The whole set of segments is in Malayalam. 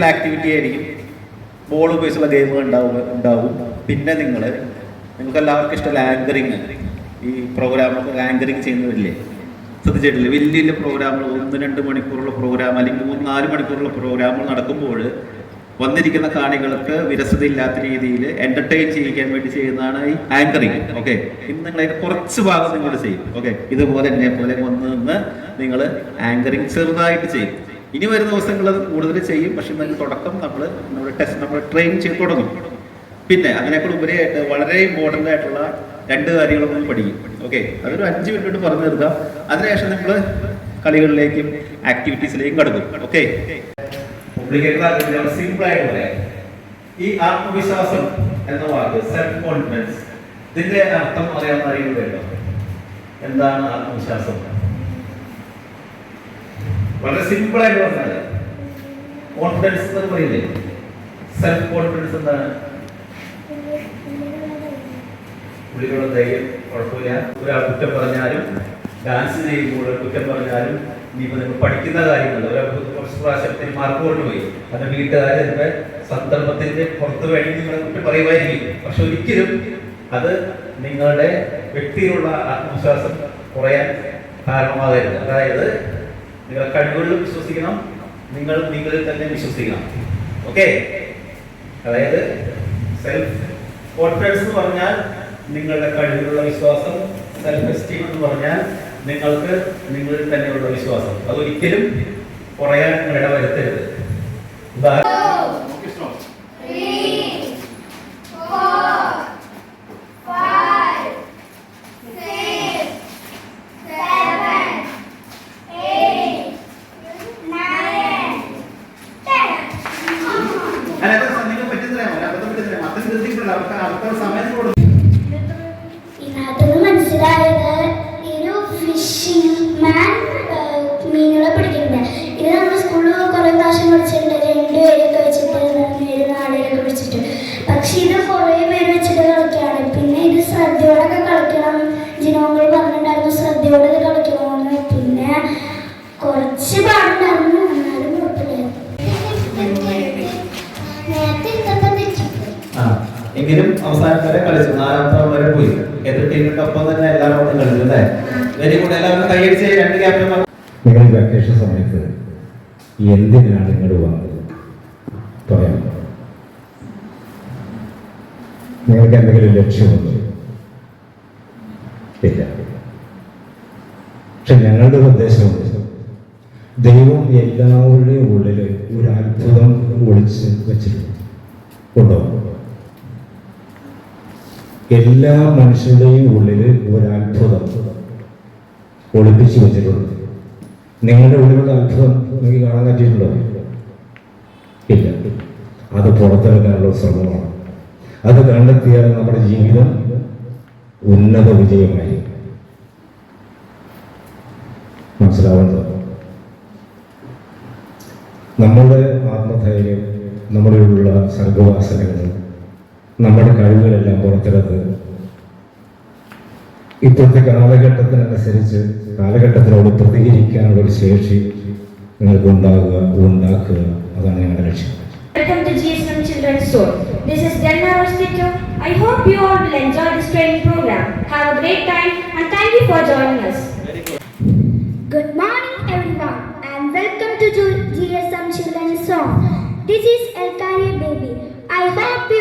ഫിസിക്കൽ ആക്ടിവിറ്റി ആയിരിക്കും. ബോൾ ഉപയോഗിച്ചുള്ള ഗെയിമുകൾ ഉണ്ടാവും ഉണ്ടാവും. പിന്നെ നിങ്ങൾ നിങ്ങൾക്ക് എല്ലാവർക്കും ഇഷ്ടം ആങ്കറിങ് ഈ പ്രോഗ്രാമൊക്കെ ആങ്കറിങ് ചെയ്യുന്നവരില്ലേ? ശ്രദ്ധിച്ചിട്ടില്ലേ? വലിയ വലിയ പ്രോഗ്രാമുകൾ ഒന്ന് രണ്ട് മണിക്കൂറുള്ള പ്രോഗ്രാം അല്ലെങ്കിൽ മൂന്ന് നാല് മണിക്കൂറുള്ള പ്രോഗ്രാമുകൾ നടക്കുമ്പോൾ വന്നിരിക്കുന്ന കാണികൾക്ക് വിരസത ഇല്ലാത്ത രീതിയിൽ എന്റർടൈൻ ചെയ്യിക്കാൻ വേണ്ടി ചെയ്യുന്നതാണ് ഈ ആങ്കറിങ് ഓക്കെ ഇന്ന് അതിന്റെ കുറച്ച് ഭാഗം നിങ്ങൾ ചെയ്യും. ഓക്കെ ഇതുപോലെ എന്നെ പോലെ വന്ന് നിന്ന് നിങ്ങൾ ആങ്കറിങ് ചെറുതായിട്ട് ചെയ്യും. ഇനി വരുന്ന ദിവസങ്ങൾ അത് കൂടുതൽ ചെയ്യും. പക്ഷെ ഇതിന് തുടക്കം നമ്മൾ നമ്മുടെ ടെസ്റ്റ് നമ്മൾ ട്രെയിൻ ചെയ്ത് തുടങ്ങും. പിന്നെ അതിനേക്കാൾ ഉപരിയായിട്ട് വളരെ ഇമ്പോർട്ടന്റ് ആയിട്ടുള്ള രണ്ട് കാര്യങ്ങൾ നമ്മൾ പഠിക്കും. ഓക്കെ അതൊരു അഞ്ച് മിനിറ്റ് പറഞ്ഞു തീർക്കാം അതിനുശേഷം നമ്മൾ കളികളിലേക്കും ആക്ടിവിറ്റീസിലേക്കും കടക്കും. ഓക്കെ സിമ്പിൾ പറയാം ഈ ആത്മവിശ്വാസം എന്ന വാക്ക് സെൽഫ് കോൺഫിഡൻസ് ഇതിന്റെ അർത്ഥം അറിയാവുന്ന അറിയുന്നുണ്ടോ എന്താണ് ആത്മവിശ്വാസം? വളരെ സിമ്പിൾ ആയിട്ട് പറഞ്ഞാൽ കോൺഫിഡൻസ് എന്ന് പറയില്ലേ? സെൽഫ് കോൺഫിഡൻസ് എന്താണ്? പുള്ളികളുടെ ധൈര്യം കുഴപ്പമില്ല. ഒരാൾ കുറ്റം പറഞ്ഞാലും ഡാൻസ് ചെയ്യുമ്പോൾ കുറ്റം പറഞ്ഞാലും ഇനിയിപ്പോൾ നിങ്ങൾ പഠിക്കുന്ന കാര്യങ്ങൾ ഒരാൾ കുറച്ച് പ്രാവശ്യത്തിന് മാർക്ക് കൊണ്ടുപോയി അത് വീട്ടുകാർ അതിന്റെ സന്ദർഭത്തിന്റെ പുറത്ത് വേണ്ടി നിങ്ങളെ കുറ്റം പറയുമായിരിക്കും. പക്ഷെ ഒരിക്കലും അത് നിങ്ങളുടെ വ്യക്തിയിലുള്ള ആത്മവിശ്വാസം കുറയാൻ കാരണമാകരുത്. അതായത് നിങ്ങളുടെ കഴിവുകളിൽ വിശ്വസിക്കണം. നിങ്ങൾ നിങ്ങളിൽ തന്നെ വിശ്വസിക്കണം. ഓക്കെ അതായത് സെൽഫ് കോൺഫിഡൻസ് എന്ന് പറഞ്ഞാൽ നിങ്ങളുടെ കഴിവിലുള്ള വിശ്വാസം സെൽഫ് എസ്റ്റീം എന്ന് പറഞ്ഞാൽ നിങ്ങൾക്ക് നിങ്ങളിൽ തന്നെയുള്ള വിശ്വാസം. അതൊരിക്കലും കുറയാൻ ഇടവരുത്തരുത് ഉദാഹരണം അവസാനം വരെ കളിച്ചു. നാലാമത്തെ വരെ പോയി. എതിർ ടീമിന്റെ ഒപ്പം തന്നെ എല്ലാ റൗണ്ടും കളിച്ചു അല്ലേ? Very good. എല്ലാവരും കൈയടിച്ച് രണ്ട് ക്യാപ്റ്റന്മാർ നിങ്ങൾ വെക്കേഷൻ സമയത്ത് എന്തിനാണ് ഇങ്ങോട്ട് വന്നത്? പറയാം. നിങ്ങൾക്ക് എന്തെങ്കിലും ലക്ഷ്യമുണ്ടോ? ഇല്ല. പക്ഷെ ഞങ്ങളുടെ ഉദ്ദേശം ദൈവം എല്ലാവരുടെയും ഉള്ളിൽ ഒരു അത്ഭുതം ഒളിച്ച് വെച്ചിട്ടുണ്ട്. ഉണ്ടോ? എല്ലാ മനുഷ്യരുടെയും ഉള്ളിൽ ഒരു അത്ഭുതം ഒളിപ്പിച്ചു വെച്ചിട്ടുണ്ട്. നിങ്ങളുടെ ഉള്ളിലുള്ള അത്ഭുതം നിങ്ങൾക്ക് കാണാൻ പറ്റിയിട്ടുണ്ടോ? ഇല്ല. അത് പുറത്തെടുക്കാനുള്ള ശ്രമമാണ്. അത് കണ്ടെത്തിയാൽ നമ്മുടെ ജീവിതം ഉന്നത വിജയമായി. മനസ്സിലാവുന്നത് നമ്മുടെ ആത്മധൈര്യം നമ്മളിലുള്ള സർഗവാസനകൾ നമ്മുടെ കഴിവുകളെല്ലാം പുറത്തെടുത്ത് ഇപ്പോഴത്തെ കാലഘട്ടത്തിനനുസരിച്ച് കാലഘട്ടത്തിനോട് പ്രതികരിക്കാനുള്ള ഒരു ശേഷി നിങ്ങൾക്ക് ഉണ്ടാകുക ഉണ്ടാക്കുക അതാണ് ഞങ്ങളുടെ ലക്ഷ്യം Welcome to GSM Children's Store. This is Denmark Institute. I hope you all will enjoy this training program. Have a great time and thank you for joining us. Good morning, everyone, and welcome to GSM Children's Song. This is Elkari Baby. I hope you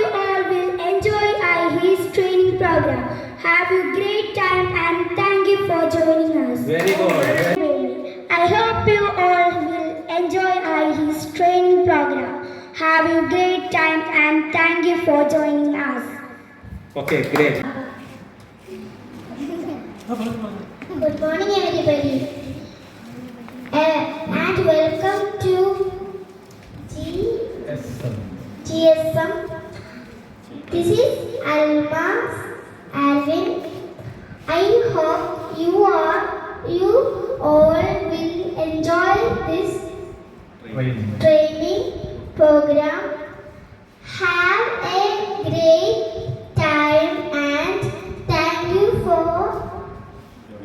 program. Have a great time and thank you for joining us. Very good. I hope you all will enjoy IE's training program. Have a great time and thank you for joining us. Okay, great. Good morning, everybody. Uh, and welcome to G GSM. This is Alma's Alvin. I hope you are you all will enjoy this training program. Have a great time and thank you for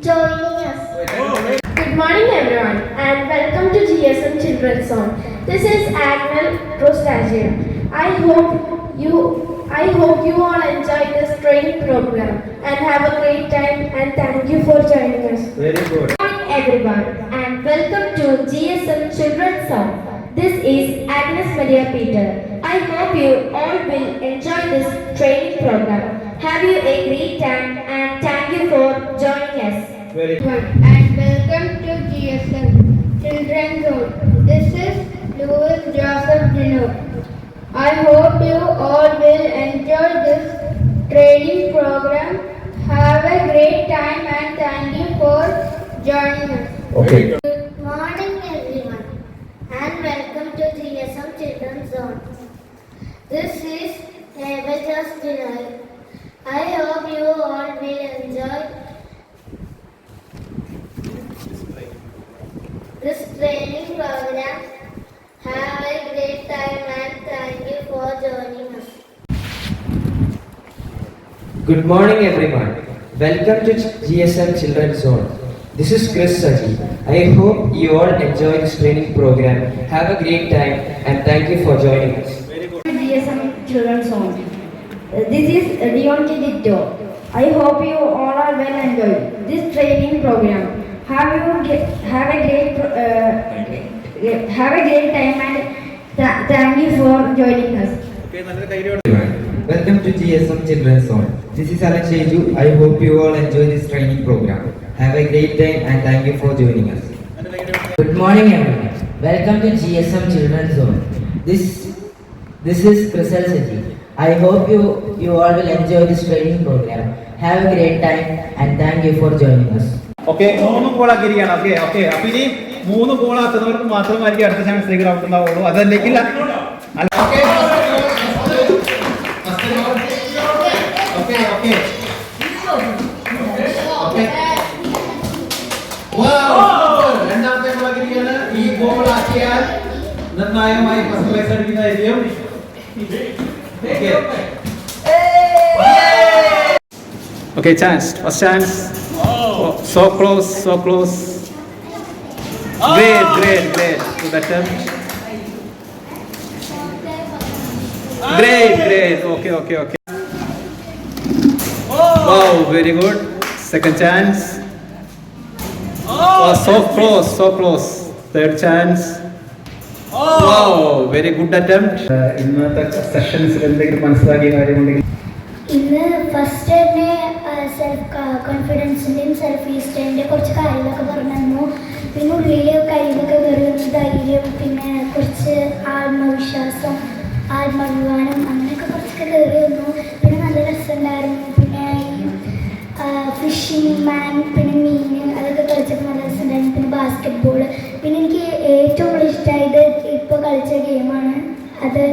joining us. Good morning everyone and welcome to GSM Children's Song. This is Agnel Rostasia. I hope you I hope you all enjoy this training program and have a great time and thank you for joining us. Very good. Good morning everyone and welcome to GSM Children's Song. This is Agnes Maria Peter. I hope you all will enjoy this training program. Have you a great time and thank you for joining us. Very good. And welcome to GSM Children's Zone. I hope you all will enjoy this training program. Have a great time and thank you for joining us. Okay. Good morning everyone and welcome to GSM Children's Zone. This is Abacus Dinner. I hope you all will enjoy this training program. Have a great time and thank you for joining us. Good morning, everyone. Welcome to GSM Children's Zone. This is Chris Saji. I hope you all enjoy this training program. Have a great time and thank you for joining us. GSM Children's Song. This is Leon Kitito. I hope you all are well enjoyed this training program. Have you ge- have a great uh, have a great time and th- thank you for joining us. Welcome to GSM Children's Zone. This is Alan Sheju. I hope you all enjoy this training program. Have a great time and thank you for joining us. Good morning, everyone. Welcome to GSM Children's Zone. This this is Krisal Saji. I hope you you all will enjoy this training program. Have a great time and thank you for joining us. Okay, മൂന്ന് ഗോളാക്കിയിരിക്കുകയാണ് ഓക്കെ ഓക്കെ അപ്പൊ ഇനി മൂന്ന് ഗോളാക്കുന്നവർക്ക് മാത്രമായിരിക്കും അടുത്ത ചാൻസിലേക്ക് ഔട്ട് ഉണ്ടാവുള്ളൂ. അതല്ലെങ്കിൽ ചാൻസ് രണ്ടാമത്തെ ഗോളാക്കിയിരിക്കുകയാണ് ഈ first chance അടിക്കുന്നതായിരിക്കും. Close so close. Great, great, great. that attempt. Great, great. Okay, okay, okay. Wow, very good. Second chance. Oh, so close, so close. Third chance. Wow, very good attempt. ഇന്നത്തെ സെഷൻസിൽ എന്തെങ്കിലും മനസ്സിലാക്കിയ കാര്യമുണ്ടെങ്കിൽ ഇന്ന് ഫസ്റ്റ് തന്നെ സെൽഫ് കോൺഫിഡൻസിന്റെയും സെൽഫ് ഈസ്റ്റേന്റെയും കുറച്ച് കാര്യങ്ങളൊക്കെ പറഞ്ഞു തന്നു പിന്നെ ഉള്ളിൽ കയ്യിലൊക്കെ കയറി ധൈര്യം പിന്നെ കുറച്ച് ആത്മവിശ്വാസം ആത്മാഭിമാനം അങ്ങനെയൊക്കെ കുറച്ചൊക്കെ കയറി വന്നു. പിന്നെ നല്ല രസമുണ്ടായിരുന്നു. പിന്നെ ഫിഷിങ് മാൻ പിന്നെ മീൻ അതൊക്കെ കളിച്ചപ്പോൾ നല്ല രസമുണ്ടായിരുന്നു. പിന്നെ ബാസ്കറ്റ് ബോൾ പിന്നെ എനിക്ക് ഏറ്റവും കൂടുതൽ ഇഷ്ടമായത് ഇപ്പോൾ കളിച്ച ഗെയിമാണ് അത്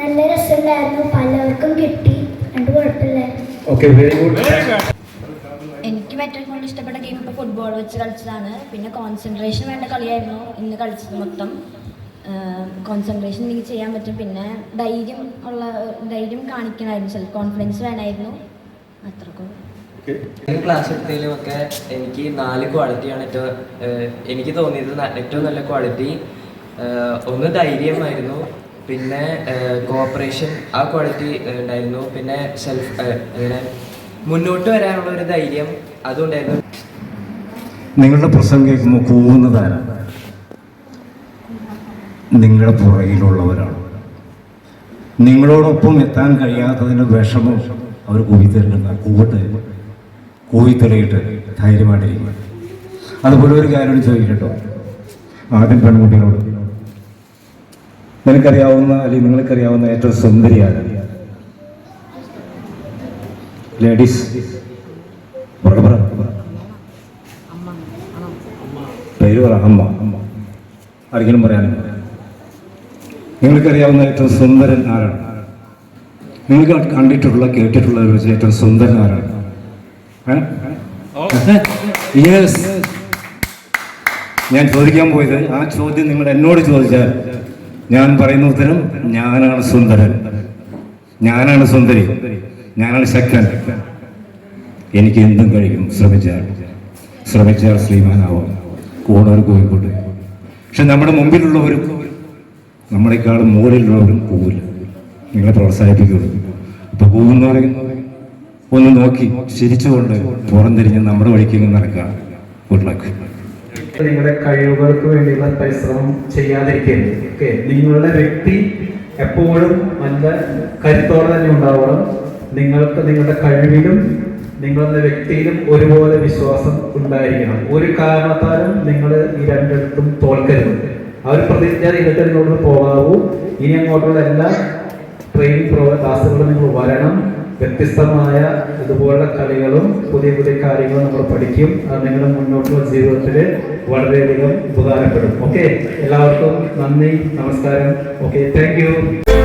നല്ല രസമുണ്ടായിരുന്നു. പലർക്കും കിട്ടി. രണ്ട് കുഴപ്പമില്ലായിരുന്നു ഓക്കെ വെരി ഗുഡ് എനിക്ക് ഏറ്റവും കൂടുതൽ ഇഷ്ടപ്പെട്ട ഗെയിം ഫുട്ബോൾ വെച്ച് കളിച്ചതാണ്. പിന്നെ കോൺസെൻട്രേഷൻ വേണ്ട കളിയായിരുന്നു. ഇന്ന് കളിച്ചത് മൊത്തം കോൺസെൻട്രേഷൻ എനിക്ക് ചെയ്യാൻ പറ്റും. പിന്നെ ധൈര്യം ഉള്ള ധൈര്യം കാണിക്കണമായിരുന്നു. സെൽഫ് കോൺഫിഡൻസ് വേണമായിരുന്നു. അത്രക്കും ക്ലാസ് എടുത്തതിലും ഒക്കെ എനിക്ക് നാല് ക്വാളിറ്റിയാണ് ഏറ്റവും എനിക്ക് തോന്നിയത് ഏറ്റവും നല്ല ക്വാളിറ്റി ഒന്ന് ധൈര്യമായിരുന്നു. പിന്നെ കോപ്പറേഷൻ ആ ക്വാളിറ്റി ഉണ്ടായിരുന്നു. പിന്നെ സെൽഫ് അങ്ങനെ മുന്നോട്ട് വരാനുള്ള ഒരു ധൈര്യം അതുണ്ടായിരുന്നു നിങ്ങളുടെ പ്രസംഗം കേൾക്കുമ്പോൾ കൂവുന്നതാരാ? നിങ്ങളുടെ പുറകിലുള്ളവരാണ്. നിങ്ങളോടൊപ്പം എത്താൻ കഴിയാത്തതിന്റെ വിഷമം അവർ കൂവിത്തരേണ്ട കൂവട്ടെ കൂവിത്തെറിയിട്ട് ധൈര്യമായിട്ടിരിക്കും അതുപോലെ ഒരു കാര്യം ചോദിക്കട്ടോ. ആദ്യം പെൺകുട്ടികളോട്. നിനക്കറിയാവുന്ന അല്ലെങ്കിൽ നിങ്ങൾക്കറിയാവുന്ന ഏറ്റവും സുന്ദരിയാണ് ലേഡീസ് പറ അമ്മ. ആരെങ്കിലും പറയാനും? നിങ്ങൾക്കറിയാവുന്ന ഏറ്റവും സുന്ദരൻ ആരാണ്? നിങ്ങൾക്ക് കണ്ടിട്ടുള്ള കേട്ടിട്ടുള്ളവരെ വെച്ച് ഏറ്റവും സുന്ദരൻ ആരാണ്? യെസ് ഞാൻ ചോദിക്കാൻ പോയത് ആ ചോദ്യം നിങ്ങൾ എന്നോട് ചോദിച്ചാൽ ഞാൻ പറയുന്ന ഉത്തരം ഞാനാണ് സുന്ദരൻ. ഞാനാണ് സുന്ദരി. ഞാനാണ് ശക്തൻ. എനിക്ക് എന്തും കഴിയും. ശ്രമിച്ചാൽ. ശ്രമിച്ചാൽ ശ്രീമാനാവാം. കൂടൊരു കോഴിക്കോട്ട് പക്ഷെ നമ്മുടെ മുമ്പിലുള്ളവരും നമ്മളെക്കാളും മുകളിലുള്ളവരും പോകില്ല നിങ്ങളെ പ്രോത്സാഹിപ്പിക്കുള്ളൂ അപ്പോൾ പോകുന്ന പറയുന്നത് ഒന്ന് നോക്കി ചിരിച്ചുകൊണ്ട് പുറംതിരിഞ്ഞ് നമ്മുടെ വഴിക്ക് ഇങ്ങ് നടക്കുക ഗുഡ് ലക്ക് നിങ്ങളുടെ കഴിവുകൾക്ക് വേണ്ടിയുള്ള പരിശ്രമം ചെയ്യാതിരിക്കരുത്. ഓക്കെ നിങ്ങളുടെ വ്യക്തി എപ്പോഴും നല്ല കരുത്തോടെ തന്നെ ഉണ്ടാവണം. നിങ്ങൾക്ക് നിങ്ങളുടെ കഴിവിലും നിങ്ങളുടെ വ്യക്തിയിലും ഒരുപോലെ വിശ്വാസം ഉണ്ടായിരിക്കണം. ഒരു കാരണത്താലും നിങ്ങൾ ഈ രണ്ടിടത്തും തോൽക്കരുത്. ആ ഒരു പ്രതിജ്ഞ ചെയ്തിട്ട് നിങ്ങളോട് പോകാവൂ. ഇനി അങ്ങോട്ടുള്ള എല്ലാ ട്രെയിനിങ് പ്രോ ക്ലാസ്സുകളും നിങ്ങൾ വരണം. വ്യത്യസ്തമായ ഇതുപോലുള്ള കളികളും പുതിയ പുതിയ കാര്യങ്ങളും നമ്മൾ പഠിക്കും. അത് നിങ്ങളുടെ മുന്നോട്ടുള്ള ജീവിതത്തിൽ വളരെയധികം ഉപകാരപ്പെടും. ഓക്കെ എല്ലാവർക്കും നന്ദി നമസ്കാരം. Okay thank